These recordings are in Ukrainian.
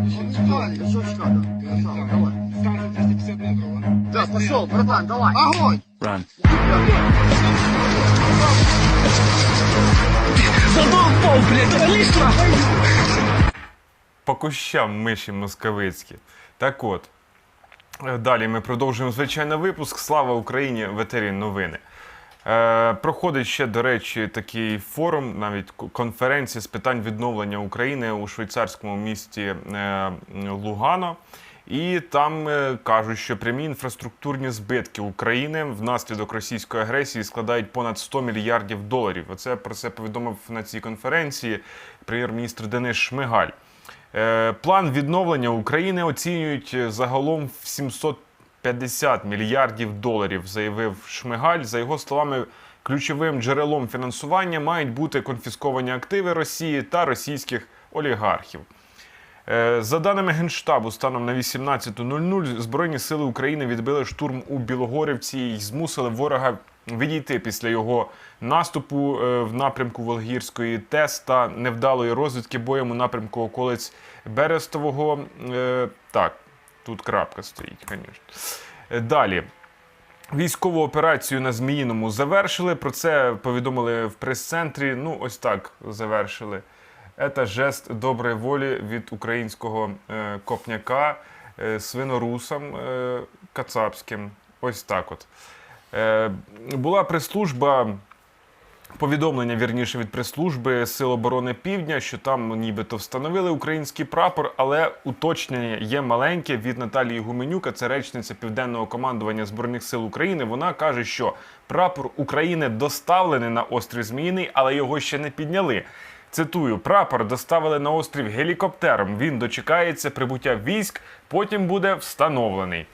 Давай. Станция 250 метров. Да, пошел, братан, давай. Огонь! Run. Задолбал, блядь, вались нахуй! По кущам миші московицькі. Так от. е, Далі ми продовжуємо звичайний випуск. Слава Україні! В новини. Е, проходить ще, до речі, такий форум, навіть конференція з питань відновлення України у швейцарському місті е, Лугано. І там е, кажуть, що прямі інфраструктурні збитки України внаслідок російської агресії складають понад 100 мільярдів доларів. Оце про це повідомив на цій конференції прем'єр-міністр Денис Шмигаль. План відновлення України оцінюють загалом в 750 мільярдів доларів, заявив Шмигаль. За його словами, ключовим джерелом фінансування мають бути конфісковані активи Росії та російських олігархів. Е, За даними Генштабу, станом на 18.00 Збройні сили України відбили штурм у Білогорівці і змусили ворога відійти після його наступу е, в напрямку Волгірської ТЕС та невдалої розвідки боєм у напрямку околиць Берестового. Е, Так, тут крапка стоїть, звісно. Е, Далі. Військову операцію на Зміїному завершили. Про це повідомили в прес-центрі. Ну, ось так завершили. Це жест доброї волі від українського е, копняка е, свинорусам е, кацапським. Ось так от. Е, була прес-служба, повідомлення вірніше від прес-служби Сил оборони Півдня, що там нібито встановили український прапор, але уточнення є маленьке від Наталії Гуменюка, це речниця південного командування збройних сил України. Вона каже, що прапор України доставлений на острів Зміїний, але його ще не підняли. Цитую, прапор доставили на острів гелікоптером. Він дочекається прибуття військ, потім буде встановлений.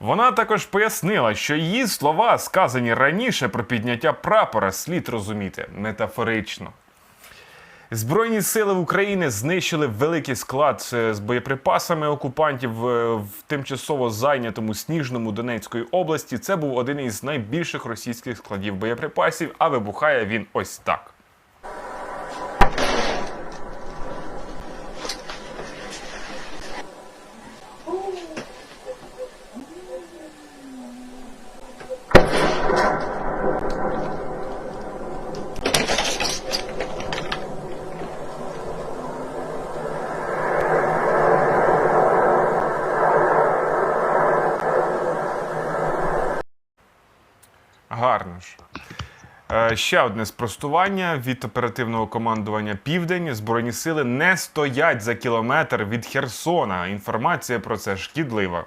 Вона також пояснила, що її слова, сказані раніше про підняття прапора, слід розуміти метафорично. Збройні сили України знищили великий склад е, з боєприпасами окупантів е, в тимчасово зайнятому Сніжному Донецької області. Це був один із найбільших російських складів боєприпасів, а вибухає він ось так. Гарно ж. Е, Ще одне спростування від оперативного командування Південь. Збройні сили не стоять за кілометр від Херсона. Інформація про це шкідлива.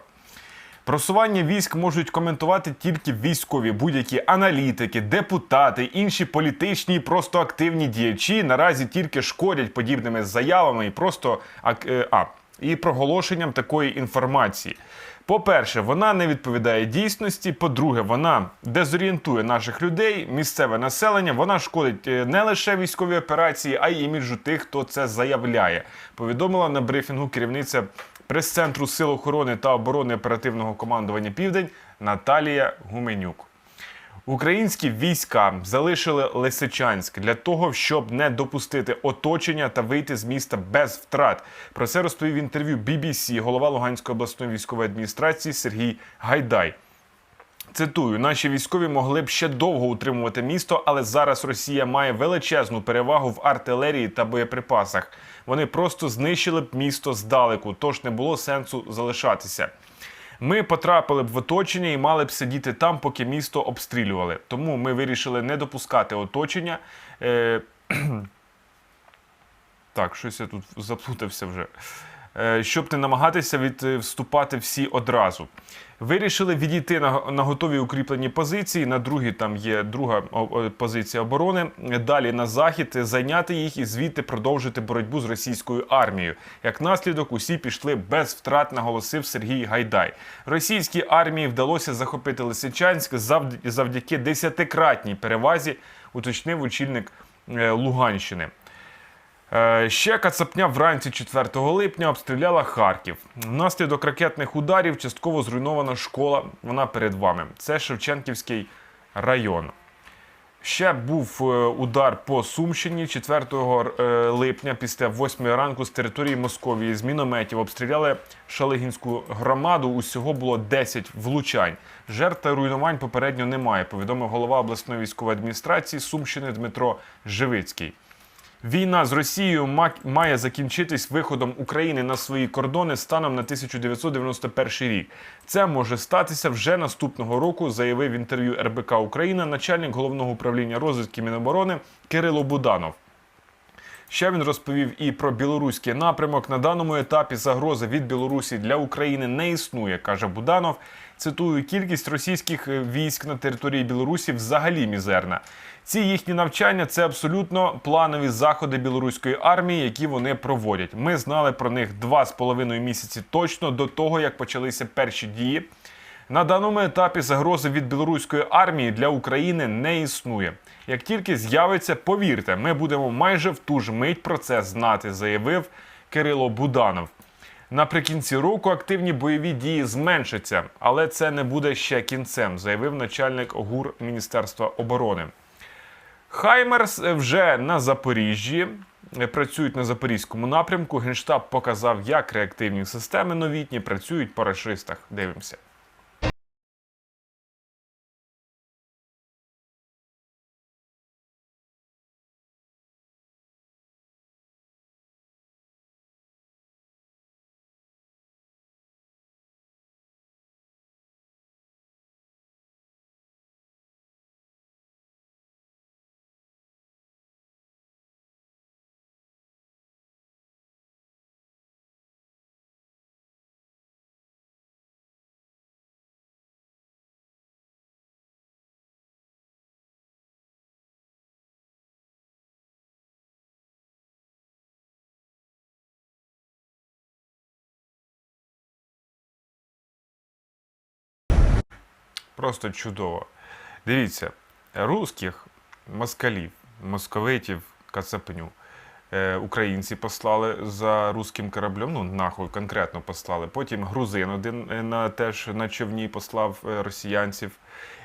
Просування військ можуть коментувати тільки військові, будь-які аналітики, депутати, інші політичні просто активні діячі наразі тільки шкодять подібними заявами і просто ак- е, а, і проголошенням такої інформації. По-перше, вона не відповідає дійсності. По-друге, вона дезорієнтує наших людей, місцеве населення. Вона шкодить е, не лише військовій операції, а й іміджу тих, хто це заявляє. Повідомила на брифінгу керівниця прес-центру Сил охорони та оборони оперативного командування Південь Наталія Гуменюк. Українські війська залишили Лисичанськ для того, щоб не допустити оточення та вийти з міста без втрат. Про це розповів інтерв'ю BBC голова Луганської обласної військової адміністрації Сергій Гайдай. Цитую, наші військові могли б ще довго утримувати місто, але зараз Росія має величезну перевагу в артилерії та боєприпасах. Вони просто знищили б місто здалеку, тож не було сенсу залишатися. Ми потрапили б в оточення і мали б сидіти там, поки місто обстрілювали. Тому ми вирішили не допускати оточення. Е, так, щось я тут заплутався вже. Е, Щоб не намагатися від, е, вступати всі одразу. Вирішили відійти на, на готові укріплені позиції. На другій там є друга позиція оборони. Далі на захід зайняти їх і звідти продовжити боротьбу з російською армією. Як наслідок, усі пішли без втрат, наголосив Сергій Гайдай. Російській армії вдалося захопити Лисичанськ завд- завдяки десятикратній перевазі, уточнив очільник е, Луганщини. Е, Ще Кацапня вранці 4 липня обстріляла Харків. Внаслідок ракетних ударів частково зруйнована школа. Вона перед вами. Це Шевченківський район. Ще був е, удар по Сумщині 4 е, липня після 8 ранку з території Московії з мінометів обстріляли Шалигінську громаду. Усього було 10 влучань. Жертв та руйнувань попередньо немає. Повідомив голова обласної військової адміністрації Сумщини Дмитро Живицький. Війна з Росією має закінчитись виходом України на свої кордони станом на 1991 рік. Це може статися вже наступного року, заявив в інтерв'ю РБК Україна начальник головного управління розвідки Міноборони Кирило Буданов. Ще він розповів і про білоруський напрямок. На даному етапі загрози від Білорусі для України не існує, каже Буданов. Цитую, кількість російських е, військ на території Білорусі взагалі мізерна. Ці їхні навчання це абсолютно планові заходи білоруської армії, які вони проводять. Ми знали про них два з половиною місяці точно до того, як почалися перші дії. На даному етапі загрози від білоруської армії для України не існує. Як тільки з'явиться, повірте, ми будемо майже в ту ж мить про це знати, заявив Кирило Буданов. Наприкінці року активні бойові дії зменшаться, але це не буде ще кінцем, заявив начальник ГУР Міністерства оборони. Хаймерс вже на Запоріжжі. е, Працюють на запорізькому напрямку. Генштаб показав, як реактивні системи новітні працюють по рашистах. Дивимося. Просто чудово. Дивіться, русських, москалів, московитів, кацапню. Е, українці послали за руським кораблем, ну нахуй конкретно послали. Потім грузин один е, на теж на човні послав е, росіянців.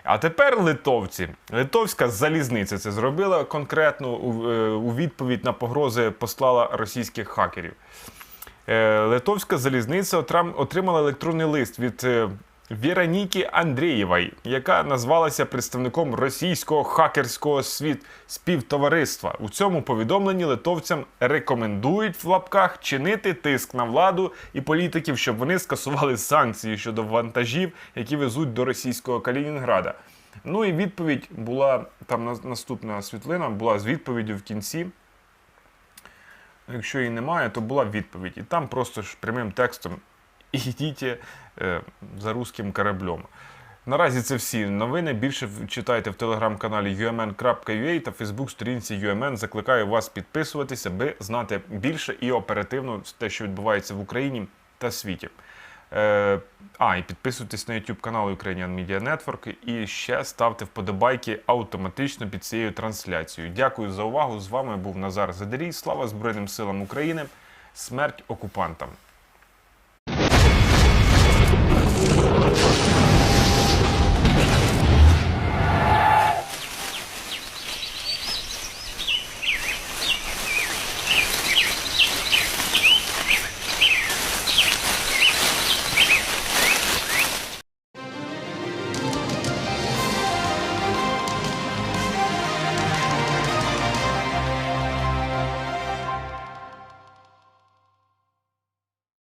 А тепер литовці. Литовська залізниця це зробила конкретно у, відповідь на погрози послала російських хакерів. Литовська залізниця отримала електронний лист від Віроніки Андрієвої, яка назвалася представником російського хакерського світ співтовариства. У цьому повідомленні литовцям рекомендують в лапках чинити тиск на владу і політиків, щоб вони скасували санкції щодо вантажів, які везуть до російського Калінінграда. Ну і відповідь була там на- наступна світлина була з відповіддю в кінці. Якщо її немає, то була відповідь. І там просто ж прямим текстом ідіть е, за руським кораблем. Наразі це всі новини. Більше читайте в телеграм-каналі umn.ua та фейсбук-сторінці UMN. Закликаю вас підписуватися, аби знати більше і оперативно те, що відбувається в Україні та світі. Е, а, і підписуйтесь на YouTube канал Ukrainian Media Network і ще ставте вподобайки автоматично під цією трансляцією. Дякую за увагу. З вами був Назар Задарій. Слава Збройним силам України. Смерть окупантам. over.